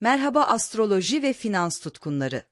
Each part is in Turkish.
Merhaba astroloji ve finans tutkunları.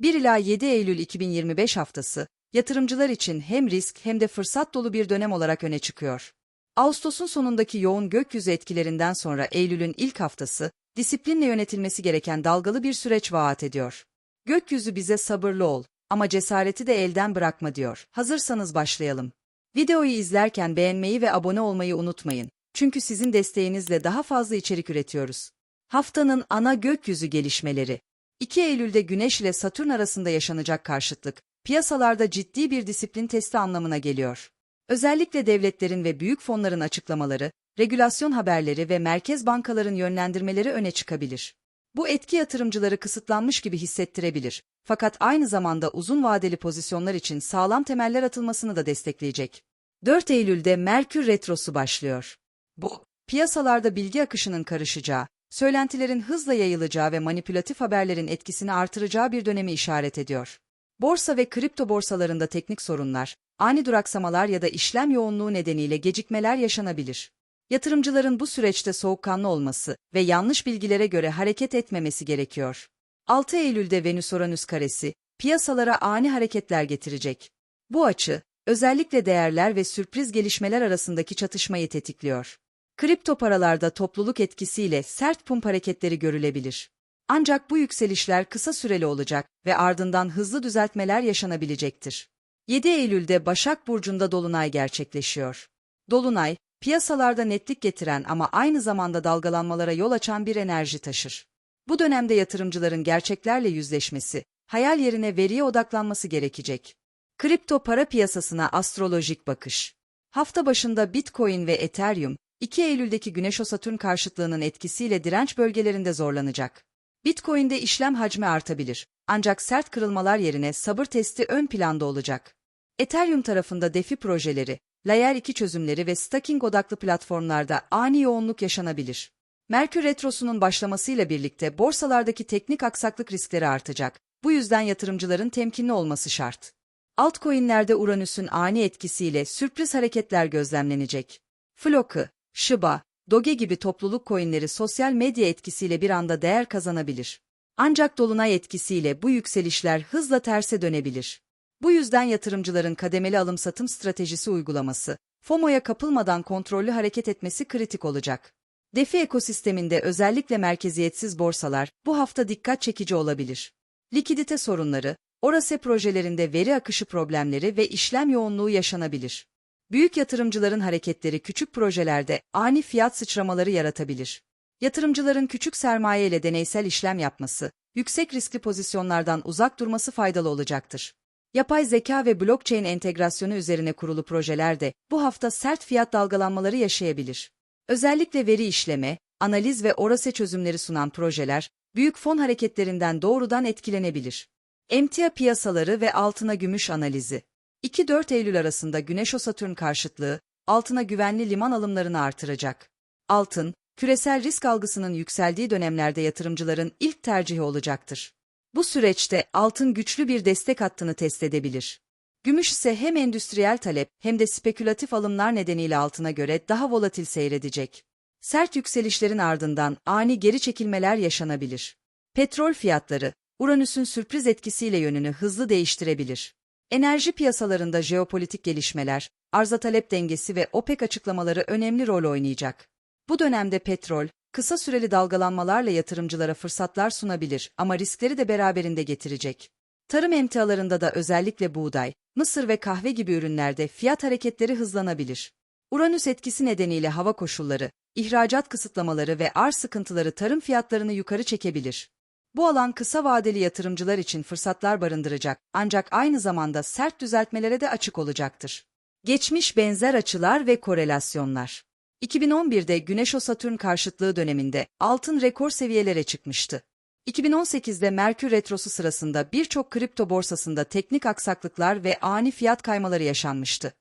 1 ila 7 Eylül 2025 haftası, yatırımcılar için hem risk hem de fırsat dolu bir dönem olarak öne çıkıyor. Ağustos'un sonundaki yoğun gökyüzü etkilerinden sonra Eylül'ün ilk haftası, disiplinle yönetilmesi gereken dalgalı bir süreç vaat ediyor. Gökyüzü bize sabırlı ol ama cesareti de elden bırakma diyor. Hazırsanız başlayalım. Videoyu izlerken beğenmeyi ve abone olmayı unutmayın. Çünkü sizin desteğinizle daha fazla içerik üretiyoruz. Haftanın ana gökyüzü gelişmeleri. 2 Eylül'de Güneş ile Satürn arasında yaşanacak karşıtlık, piyasalarda ciddi bir disiplin testi anlamına geliyor. Özellikle devletlerin ve büyük fonların açıklamaları, regülasyon haberleri ve merkez bankaların yönlendirmeleri öne çıkabilir. Bu etki yatırımcıları kısıtlanmış gibi hissettirebilir. Fakat aynı zamanda uzun vadeli pozisyonlar için sağlam temeller atılmasını da destekleyecek. 4 Eylül'de Merkür Retrosu başlıyor. Bu, piyasalarda bilgi akışının karışacağı, söylentilerin hızla yayılacağı ve manipülatif haberlerin etkisini artıracağı bir dönemi işaret ediyor. Borsa ve kripto borsalarında teknik sorunlar, ani duraksamalar ya da işlem yoğunluğu nedeniyle gecikmeler yaşanabilir. Yatırımcıların bu süreçte soğukkanlı olması ve yanlış bilgilere göre hareket etmemesi gerekiyor. 6 Eylül'de Venüs-Uranüs karesi, piyasalara ani hareketler getirecek. Bu açı, özellikle değerler ve sürpriz gelişmeler arasındaki çatışmayı tetikliyor. Kripto paralarda topluluk etkisiyle sert pump hareketleri görülebilir. Ancak bu yükselişler kısa süreli olacak ve ardından hızlı düzeltmeler yaşanabilecektir. 7 Eylül'de Başak Burcu'nda Dolunay gerçekleşiyor. Dolunay, piyasalarda netlik getiren ama aynı zamanda dalgalanmalara yol açan bir enerji taşır. Bu dönemde yatırımcıların gerçeklerle yüzleşmesi, hayal yerine veriye odaklanması gerekecek. Kripto para piyasasına astrolojik bakış. Hafta başında Bitcoin ve Ethereum, 2 Eylül'deki Güneş-Satürn karşıtlığının etkisiyle direnç bölgelerinde zorlanacak. Bitcoin'de işlem hacmi artabilir, ancak sert kırılmalar yerine sabır testi ön planda olacak. Ethereum tarafında DeFi projeleri, Layer 2 çözümleri ve staking odaklı platformlarda ani yoğunluk yaşanabilir. Merkür Retrosu'nun başlamasıyla birlikte borsalardaki teknik aksaklık riskleri artacak. Bu yüzden yatırımcıların temkinli olması şart. Altcoin'lerde Uranüs'ün ani etkisiyle sürpriz hareketler gözlemlenecek. Floki, Shiba, Doge gibi topluluk coinleri sosyal medya etkisiyle bir anda değer kazanabilir. Ancak dolunay etkisiyle bu yükselişler hızla terse dönebilir. Bu yüzden yatırımcıların kademeli alım-satım stratejisi uygulaması, FOMO'ya kapılmadan kontrollü hareket etmesi kritik olacak. DeFi ekosisteminde özellikle merkeziyetsiz borsalar bu hafta dikkat çekici olabilir. Likidite sorunları, orası projelerinde veri akışı problemleri ve işlem yoğunluğu yaşanabilir. Büyük yatırımcıların hareketleri küçük projelerde ani fiyat sıçramaları yaratabilir. Yatırımcıların küçük sermaye ile deneysel işlem yapması, yüksek riskli pozisyonlardan uzak durması faydalı olacaktır. Yapay zeka ve blockchain entegrasyonu üzerine kurulu projeler de bu hafta sert fiyat dalgalanmaları yaşayabilir. Özellikle veri işleme, analiz ve orase çözümleri sunan projeler, büyük fon hareketlerinden doğrudan etkilenebilir. Emtia piyasaları ve altına gümüş analizi 2-4 Eylül arasında Güneş-Satürn karşıtlığı, altına güvenli liman alımlarını artıracak. Altın, küresel risk algısının yükseldiği dönemlerde yatırımcıların ilk tercihi olacaktır. Bu süreçte altın güçlü bir destek hattını test edebilir. Gümüş ise hem endüstriyel talep hem de spekülatif alımlar nedeniyle altına göre daha volatil seyredecek. Sert yükselişlerin ardından ani geri çekilmeler yaşanabilir. Petrol fiyatları, Uranüs'ün sürpriz etkisiyle yönünü hızlı değiştirebilir. Enerji piyasalarında jeopolitik gelişmeler, arza talep dengesi ve OPEC açıklamaları önemli rol oynayacak. Bu dönemde petrol, kısa süreli dalgalanmalarla yatırımcılara fırsatlar sunabilir ama riskleri de beraberinde getirecek. Tarım emtialarında da özellikle buğday, mısır ve kahve gibi ürünlerde fiyat hareketleri hızlanabilir. Uranüs etkisi nedeniyle hava koşulları, ihracat kısıtlamaları ve arz sıkıntıları tarım fiyatlarını yukarı çekebilir. Bu alan kısa vadeli yatırımcılar için fırsatlar barındıracak ancak aynı zamanda sert düzeltmelere de açık olacaktır. Geçmiş benzer açılar ve korelasyonlar 2011'de Güneş-Satürn karşıtlığı döneminde altın rekor seviyelere çıkmıştı. 2018'de Merkür Retrosu sırasında birçok kripto borsasında teknik aksaklıklar ve ani fiyat kaymaları yaşanmıştı.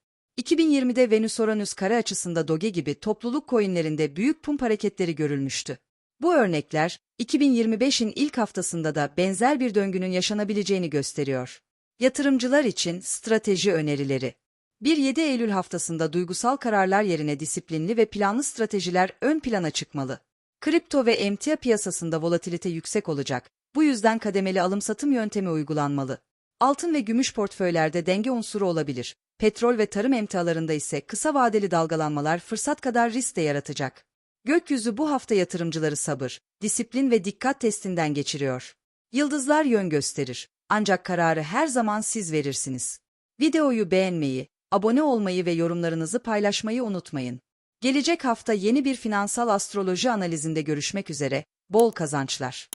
2020'de Venüs-Uranüs kare açısında Doge gibi topluluk coinlerinde büyük pump hareketleri görülmüştü. Bu örnekler, 2025'in ilk haftasında da benzer bir döngünün yaşanabileceğini gösteriyor. Yatırımcılar için strateji önerileri 1-7 Eylül haftasında duygusal kararlar yerine disiplinli ve planlı stratejiler ön plana çıkmalı. Kripto ve emtia piyasasında volatilite yüksek olacak. Bu yüzden kademeli alım-satım yöntemi uygulanmalı. Altın ve gümüş portföylerde denge unsuru olabilir. Petrol ve tarım emtialarında ise kısa vadeli dalgalanmalar fırsat kadar risk de yaratacak. Gökyüzü bu hafta yatırımcıları sabır, disiplin ve dikkat testinden geçiriyor. Yıldızlar yön gösterir. Ancak kararı her zaman siz verirsiniz. Videoyu beğenmeyi, abone olmayı ve yorumlarınızı paylaşmayı unutmayın. Gelecek hafta yeni bir finansal astroloji analizinde görüşmek üzere, bol kazançlar.